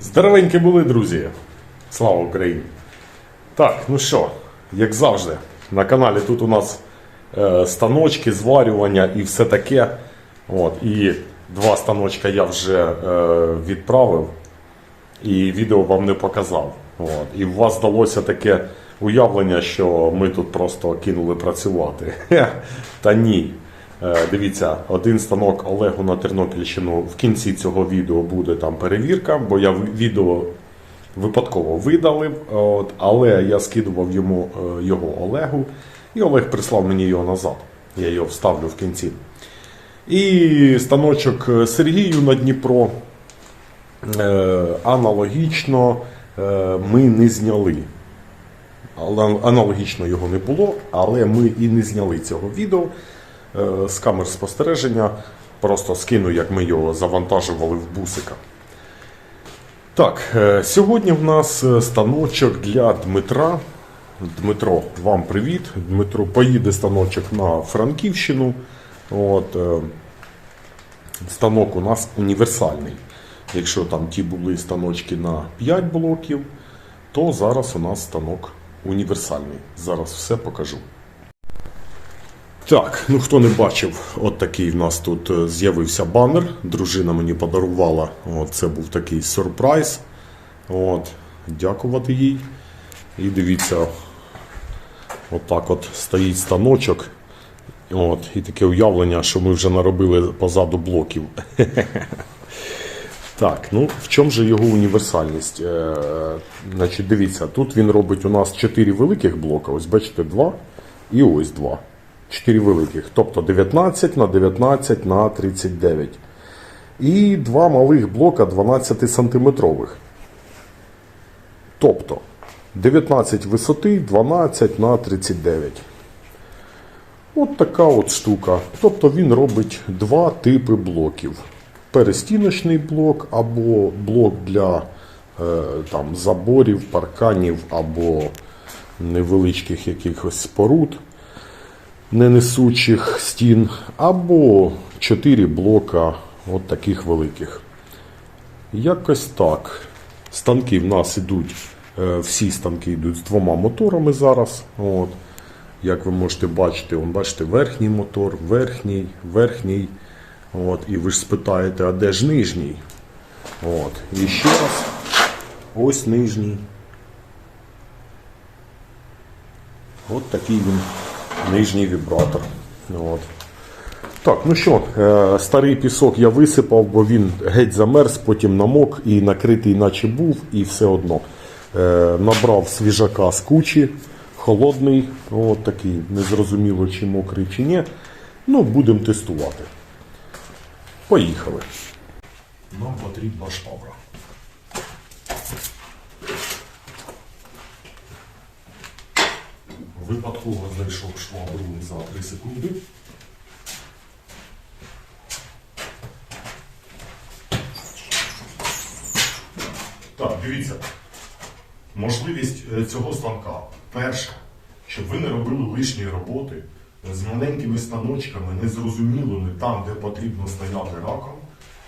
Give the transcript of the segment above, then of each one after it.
Здоровенькі були, друзі! Слава Україні! Так, ну що, як завжди, на каналі тут у нас е, станочки, зварювання і все таке. От, і два станочка я вже е, відправив, і відео вам не показав. От, і у вас здалося таке уявлення, що ми тут просто кинули працювати. Та ні. Е, Дивіться, один станок Олегу на Тернопільщину в кінці цього відео буде там перевірка, бо я відео випадково видалив, от, але я скидував йому е, його Олегу, і Олег прислав мені його назад. Я його вставлю в кінці. І станочок е, Сергію на Дніпро аналогічно ми не зняли. Аналогічно його не було, але ми і не зняли цього відео з камер спостереження. Просто скину, як ми його завантажували в бусика. Так, е, сьогодні в нас е, станочок для Дмитра. Дмитро, вам привіт. Дмитро поїде станочок на Франківщину. От, е, станок у нас універсальний. Якщо там ті були станочки на 5 блоків, то зараз у нас станок універсальний. Зараз все покажу. Так, ну хто не бачив, от такий в нас тут е, з'явився банер. Дружина мені подарувала. От, це був такий сюрприз. От, дякувати їй. І дивіться, отак от стоїть станочок. От, і таке уявлення, що ми вже наробили позаду блоків. Так, ну в чому же його універсальність? Е, значить, дивіться, тут він робить у нас 4 великих блока. Ось бачите, 2 і ось 2. 4 великих. Тобто 19 на 19 на 39. І два малих блока 12 сантиметрових. Тобто 19 висоти, 12 на 39. От така от штука. Тобто він робить два типи блоків. Перестіночний блок або блок для е, там, заборів, парканів або невеличких якихось споруд, ненесучих стін, або 4 блока от таких великих. Якось так. Станки в нас ідуть, е, всі станки йдуть з двома моторами зараз. От. Як ви можете бачити, он, бачите, верхній мотор, верхній, верхній. От. І ви ж спитаєте, а де ж нижній? От. І ще раз, ось нижній. От такий він нижній вібратор. От. Так, ну що, е, старий пісок я висипав, бо він геть замерз, потім намок і накритий, наче був, і все одно. Е, набрав свіжака з кучі, холодний, от такий, незрозуміло, чи мокрий, чи ні. Ну, будемо тестувати. Поїхали. Нам потрібна швабра. Випадково знайшов швабру за 3 секунди. Так, дивіться. Можливість е, цього станка. Перше, щоб ви не робили лишньої роботи з маленькими станочками, незрозуміло не там, де потрібно стояти раком.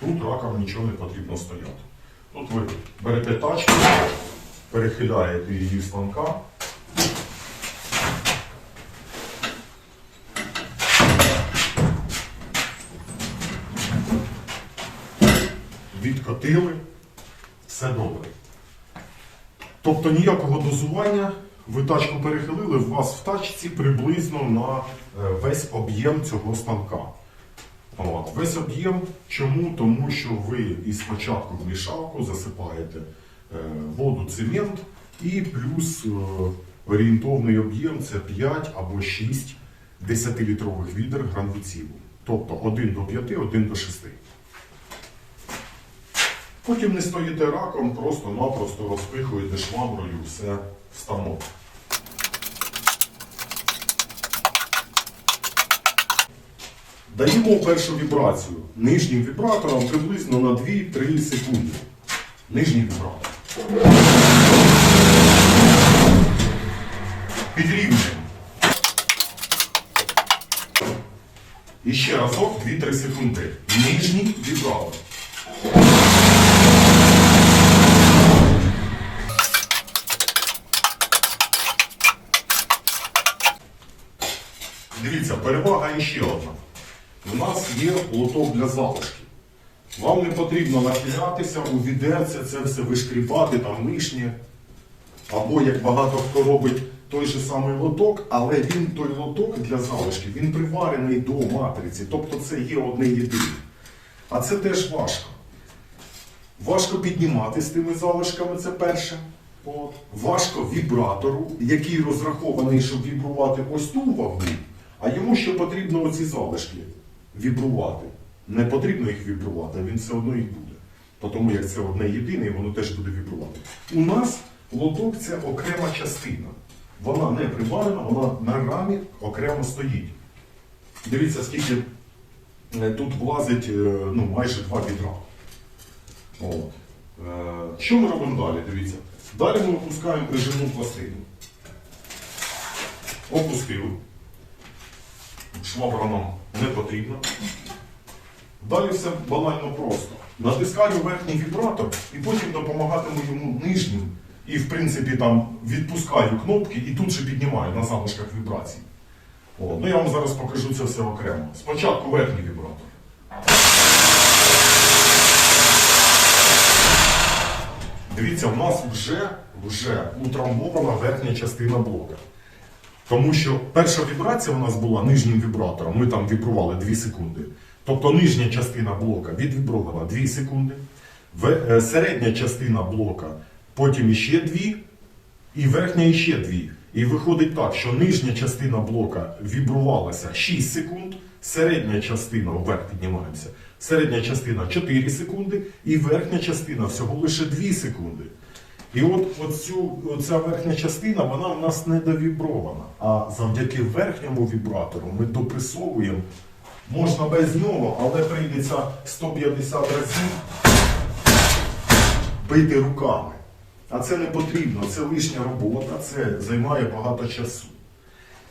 Тут раком нічого не потрібно стояти. Тут ви берете тачку, перехиляєте її станка. Відкотили, все добре. Тобто ніякого дозування, ви тачку перехилили, у вас в тачці приблизно на е, весь об'єм цього станка. От. Весь об'єм. Чому? Тому що ви із спочатку в мішалку засипаєте е, воду, цемент і плюс е, орієнтовний об'єм це 5 або 6 10-літрових відер гранвуцілу. Тобто 1 до 5, 1 до 6. Потім не стоїте раком, просто-напросто розпихуєте шваброю все в станок. Даємо першу вібрацію нижнім вібратором приблизно на 2-3 секунди. Нижній вібратор. Підрівнюємо. І ще разок 2-3 секунди. Нижній вібратор. Перевага іще одна. У нас є лоток для залишків. Вам не потрібно нахилятися у відерце, це все вишкрібати, там лишнє. Або як багато хто робить той же самий лоток, але він той лоток для залишків, він приварений до матриці. Тобто це є одне єдине. А це теж важко. Важко піднімати з тими залишками, це перше. От. Важко вібратору, який розрахований, щоб вібрувати ось ту вагу, а йому ще потрібно оці залишки вібрувати. Не потрібно їх вібрувати, а він все одно їх буде. Тому як це одне єдине, воно теж буде вібрувати. У нас лоток це окрема частина. Вона не приварена, вона на рамі окремо стоїть. Дивіться, скільки е, тут влазить е, ну, майже два відра. Е, Що ми робимо далі? Дивіться. Далі ми опускаємо прижимну пластину. Опустили. Швабра нам не потрібна. Далі все банально просто. Натискаю верхній вібратор і потім допомагатиму йому нижнім. І в принципі там відпускаю кнопки і тут же піднімаю на залишках вібрацій. О, ну я вам зараз покажу це все окремо. Спочатку верхній вібратор. Дивіться, у нас вже, вже утрамбована верхня частина блока. Тому що перша вібрація у нас була нижнім вібратором, ми там вібрували 2 секунди. Тобто нижня частина блока відвібрована 2 секунди, е, середня частина блока потім іще 2, і верхня іще 2. І виходить так, що нижня частина блока вібрувалася 6 секунд, середня частина, вверх піднімаємося, середня частина 4 секунди, і верхня частина всього лише 2 секунди. І от оцю, оця верхня частина, вона в нас не довібрована. А завдяки верхньому вібратору ми допресовуємо. Можна без нього, але прийдеться 150 разів бити руками. А це не потрібно, це лишня робота, це займає багато часу.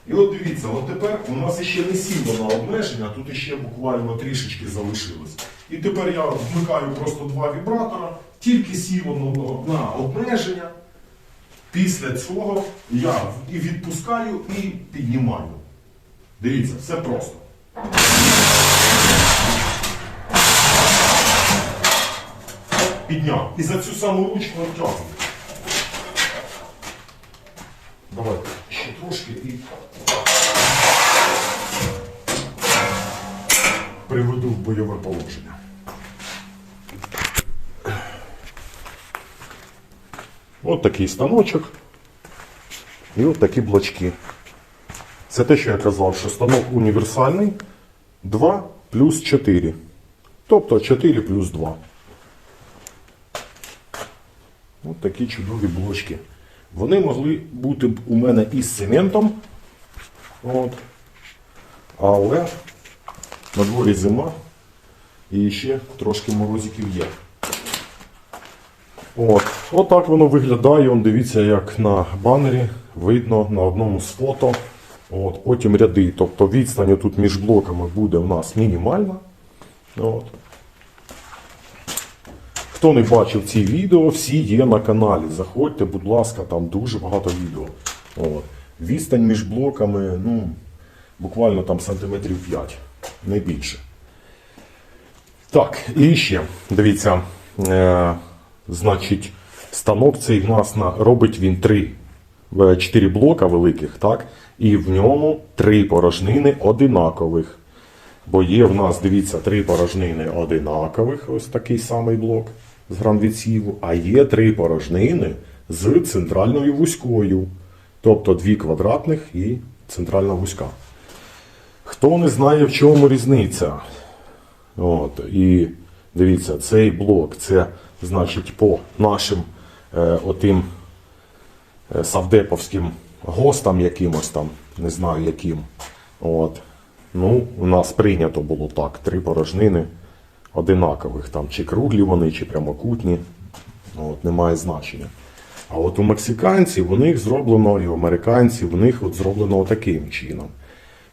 І от дивіться, от тепер у нас ще не сіло на обмеження, тут ще буквально трішечки залишилось. І тепер я вмикаю просто два вібратора, тільки сіло на- на обмеження. Після цього я і відпускаю, і піднімаю. Дивіться, все просто. Підняв. І за цю саму ручку натягую. Давайте ще трошки і приведу в бойове положення. От такий станочок. І от такі блочки. Це те, що я казав, що станок універсальний 2 плюс 4. Тобто 4 плюс 2. От такі чудові блочки. Вони могли бути б у мене із цементом. От. Але на дворі зима і ще трошки морозиків є. От. Отак воно виглядає. Он, дивіться, як на банері видно на одному з фото. От. Потім ряди. Тобто відстань тут між блоками буде у нас мінімальна. От. Хто не бачив ці відео, всі є на каналі. Заходьте, будь ласка, там дуже багато відео. От. Відстань між блоками, ну, буквально там сантиметрів 5, не більше. Так, і ще, дивіться, е, значить, станок цей в робить він 3, 4 блока великих, так? І в ньому три порожнини одинакових. Бо є в нас, дивіться, три порожнини одинакових, ось такий самий блок з гранвідсіву, а є три порожнини з центральною вузькою. Тобто дві квадратних і центральна вузька. Хто не знає, в чому різниця? От, і дивіться, цей блок це значить по нашим е, отим е, савдеповським гостам якимось там, не знаю яким. От. Ну, у нас прийнято було так: три порожнини одинакових, там, чи круглі вони, чи прямокутні. От, немає значення. А от у мексиканців у них зроблено, і у американців у них от зроблено таким чином.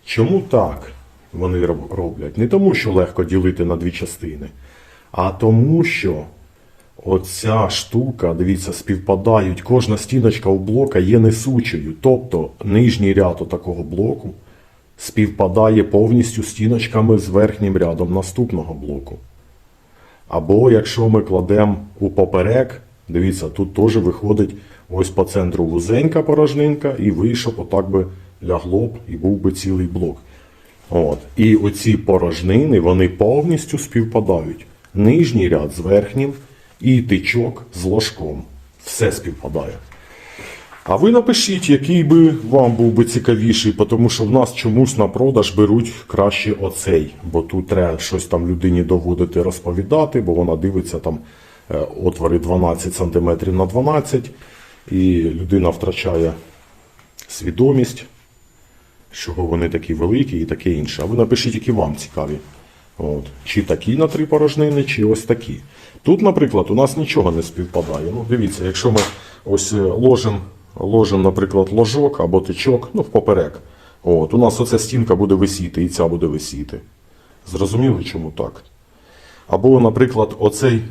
Чому так вони роб- роблять? Не тому, що легко ділити на дві частини, а тому, що оця штука, дивіться, співпадають, кожна стіночка у блока є несучою. Тобто нижній ряд такого блоку співпадає повністю стіночками з верхнім рядом наступного блоку. Або якщо ми кладемо у поперек, дивіться, тут теж виходить ось по центру вузенька порожнинка, і вийшов, отак би лягло б і був би цілий блок. От. І оці порожнини вони повністю співпадають. Нижній ряд з верхнім і тичок з ложком. Все співпадає. А ви напишіть, який би вам був би цікавіший, тому що в нас чомусь на продаж беруть краще оцей, бо тут треба щось там людині доводити розповідати, бо вона дивиться там е, отвори 12 см на 12, і людина втрачає свідомість, чого вони такі великі і таке інше. А ви напишіть, які вам цікаві. От. Чи такі на три порожнини, чи ось такі. Тут, наприклад, у нас нічого не співпадає. Ну, дивіться, якщо ми ось е, ложимо, ложимо, наприклад, ложок або тичок, ну, впоперек. От, у нас оця стінка буде висіти, і ця буде висіти. Зрозуміли, чому так? Або, наприклад, оцей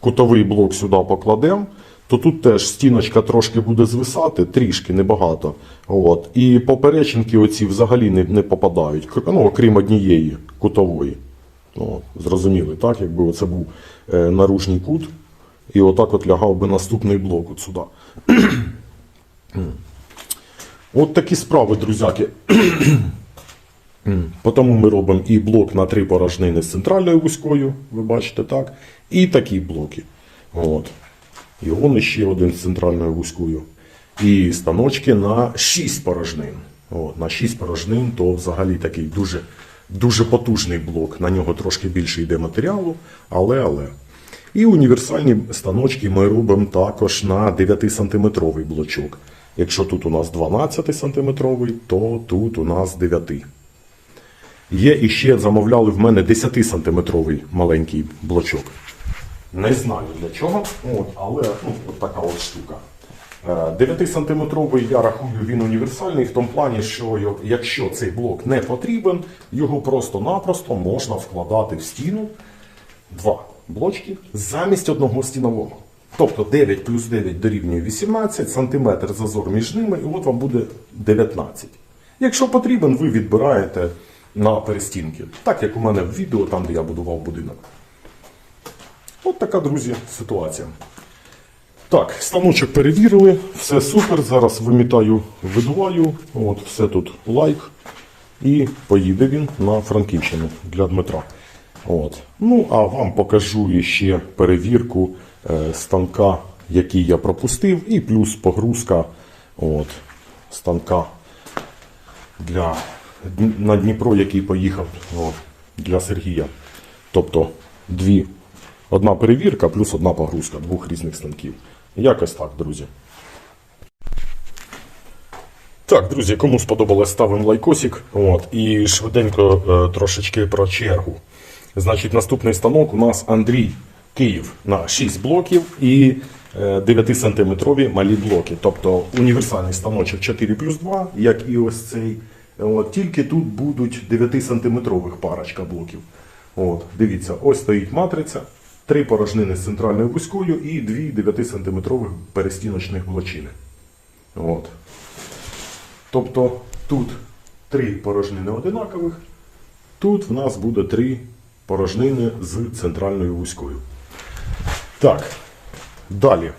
кутовий блок сюди покладемо, то тут теж стіночка трошки буде звисати, трішки, небагато. От. І поперечинки оці взагалі не, не попадають, ну, окрім однієї кутової. От. Зрозуміли, так? Якби це був е, наружній кут, і отак от лягав би наступний блок от сюди. От такі справи, друзяки. Тому ми робимо і блок на три порожнини з центральною вузькою, ви бачите, так? І такі блоки. От. І он ще один з центральною вузькою. І станочки на 6 порожнин. От, на 6 порожнин то взагалі такий дуже, дуже потужний блок. На нього трошки більше йде матеріалу, але але. І універсальні станочки ми робимо також на 9-сантиметровий блочок. Якщо тут у нас 12 сантиметровий, то тут у нас 9. Є іще замовляли в мене 10-сантиметровий маленький блочок. Не знаю для чого, от, але ну, от така от штука. 9-сантиметровий, я рахую, він універсальний в тому плані, що якщо цей блок не потрібен, його просто-напросто можна вкладати в стіну два блочки замість одного стінового. Тобто 9 плюс 9 дорівнює 18, сантиметр зазор між ними, і от вам буде 19. Якщо потрібен, ви відбираєте на перестінки. Так як у мене в відео, там де я будував будинок. От така, друзі, ситуація. Так, станочок перевірили, все супер. Зараз вимітаю, видуваю. От, все тут лайк. І поїде він на Франківщину для Дмитра. От. Ну, а вам покажу ще перевірку е, станка, який я пропустив, і плюс погрузка от, станка для, на Дніпро, який поїхав от, для Сергія. Тобто дві, одна перевірка плюс одна погрузка двох різних станків. Якось так, друзі. Так, друзі, кому сподобалось, ставимо лайкосик. От, і швиденько е, трошечки про чергу. Значить, наступний станок у нас Андрій Київ на 6 блоків і е, 9-сантиметрові малі блоки. Тобто універсальний станочок 4 плюс 2, як і ось цей. От, тільки тут будуть 9-сантиметрових парочка блоків. От, дивіться, ось стоїть матриця, три порожнини з центральною вузькою і дві 9-сантиметрових перестіночних блочини. От. Тобто тут три порожнини одинакових, тут в нас буде три порожнини з центральною вузькою. Так, далі.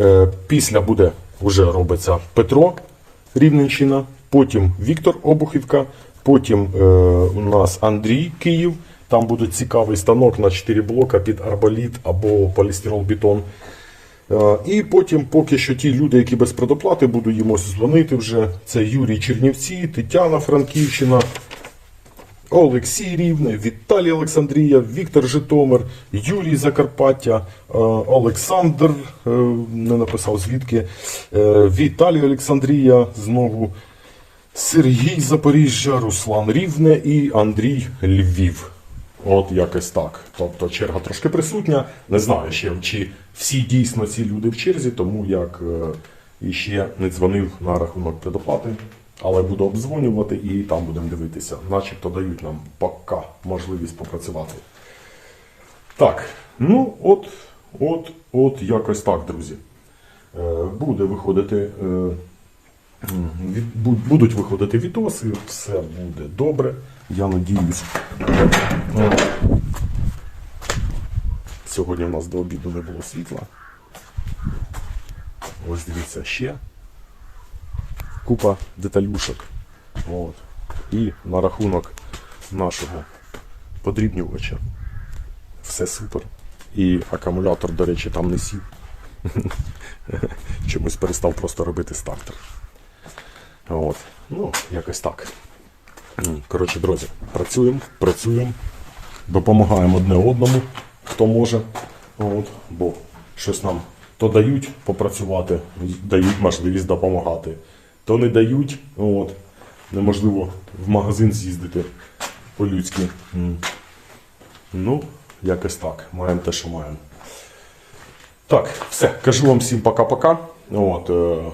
Е, після буде вже робиться Петро Рівненщина, потім Віктор Обухівка, потім е, у нас Андрій Київ. Там буде цікавий станок на 4 блока під арболіт або полістирол-бетон. Е, І потім, поки що ті люди, які без предоплати, буду їм дзвонити вже. Це Юрій Чернівці, Тетяна Франківщина, Олексій Рівне, Віталій Олександрія, Віктор Житомир, Юрій Закарпаття, е, Олександр, е, не написав звідки, Віталій Олександрія, знову Сергій Запоріжжя, Руслан Рівне і Андрій Львів. От якось так. Тобто черга трошки присутня. Не знаю ще, чи всі дійсно ці люди в черзі, тому як е, іще не дзвонив на рахунок предоплати, але буду обдзвонювати і там будемо дивитися. Начебто дають нам пока можливість попрацювати. Так, ну от, от, от якось так, друзі. Е, Буде виходити е, Будуть виходити відоси, все буде добре. Я надіюсь. Сьогодні у нас до обіду не було світла. Ось дивіться ще. Купа деталюшок. От. І на рахунок нашого подрібнювача. Все супер. І акумулятор, до речі, там не сів. Чомусь перестав просто робити стартер. От. Ну, якось так. Коротше, друзі, працюємо, працюємо, допомагаємо одне одному, хто може. От. Бо щось нам то дають попрацювати, дають можливість допомагати, то не дають. От. Неможливо в магазин з'їздити по-людськи. Ну, якось так. Маємо те, що маємо. Так, все. Кажу вам всім пока-пока. От, е,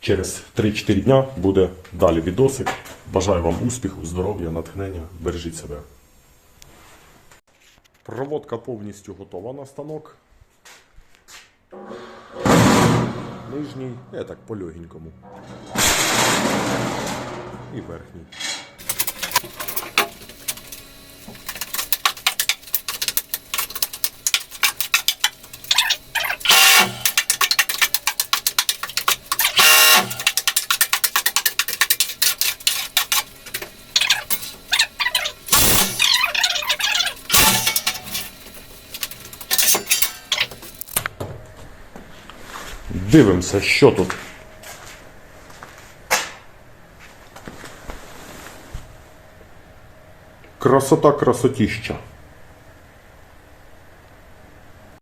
через 3-4 дня буде далі відосик. Бажаю вам успіху, здоров'я, натхнення. Бережіть себе. Проводка повністю готова на станок. Нижній, я так по легенькому. І верхній. Дивимося, що тут. Красота красотіща.